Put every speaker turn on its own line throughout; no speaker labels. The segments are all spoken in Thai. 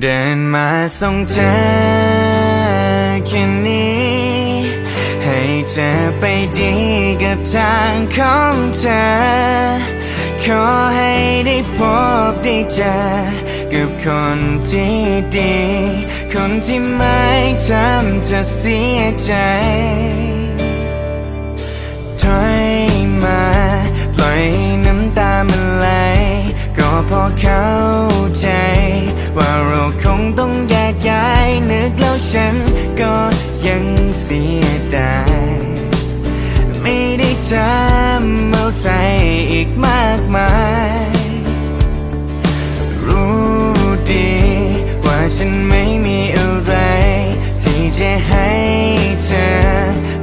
เดินมาส่งเธอแค่นี้ ให้เธอไปดีกับทางของเธอ ขอให้ได้พบได้เจอ กับคนที่ดี คนที่ไม่ทำเธอเสียใจ ยังเสียดายไม่ได้จำเอาใส่อีกมากมาย รู้ดี ว่าฉันไม่มีอะไร ที่จะให้เธอ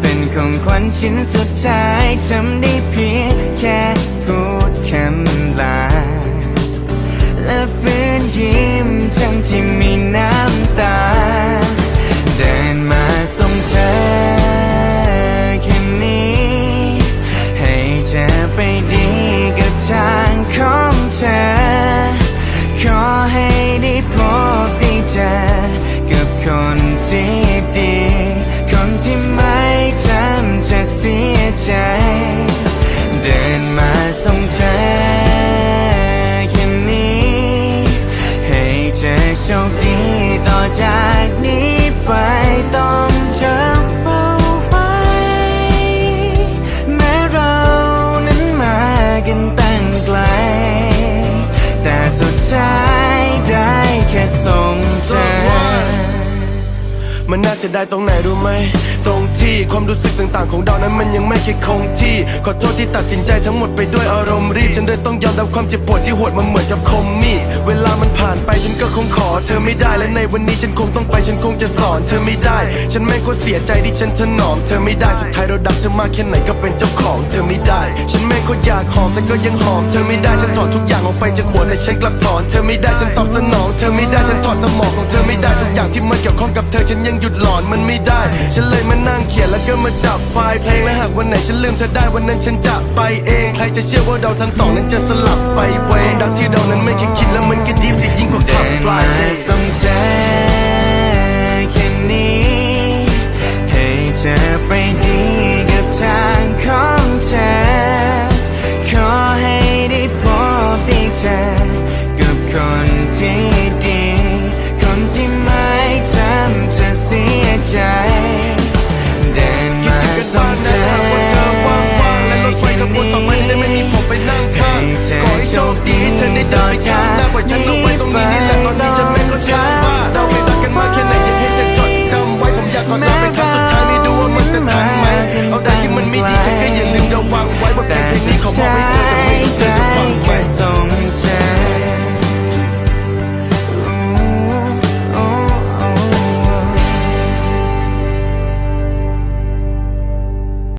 เป็นของขวัญชิ้นสุดท้าย คนที่ดีคนที่ไม่ทำจะเสียใจ เดินมาส่งเธอแค่นี้ ให้เธอโชคดีต่อจากนี้ไปต้องจำเอาไว้ แม้เรานั้นมากันตั้งไกล แต่สุดท้ายได้แค่ส่
มันน่าเสียดายตรงไหนรู้ไหมตรง ที่ ความรู้สึกต่างๆ ของเรานั้นมันยังไม่เคยคงที่ ขอโทษที่ตัดสินใจทั้งหมดไปด้วยอารมณ์รีบฉันเลยต้องยอมรับความเจ็บปวดที่โหดมันเหมือนกับคมมีดเวลามันผ่านไปฉันก็คงขอเธอไม่ได้และในวันนี้ฉันคงต้องไปฉันคงจะสอนเธอไม่ได้ ฉันไม่คตรเสียใจที่ฉันถนอมเธอไม่ได้สุดท้ายเราดักเธอมากแค่ไหนก็เป็นเจ้าของเธอไม่ได้ ฉันแม่คตรอยากหอมแต่ก็ยังหอมเธอไม่ได้ฉันถอนทุกอย่างออกไปจากหัวแต่ฉันกลับถอนเธอไม่ได้ฉันตอบสนองเธอไม่ได้ฉันถอดสมองของเธอไม่ได้ทุกอย่างที่มันเกี่ยวข้องกับเธอฉันยังหยุดหลอนมันไม่ได้ ฉันเลยมานั่งเขียนแล้วก็มาจับไฟล์เพลงและหากวันไหนฉันลืมเธอได้วันนั้นฉันจะไปเอง ใครจะเชื่อว่าเราทั้งสองนั้นจะสลับไปเวดังที่เรานั้นไม่เคยคิดแล้วมันก็ดีสิยิ่งกว่าขับ
เดิน
ฟ
time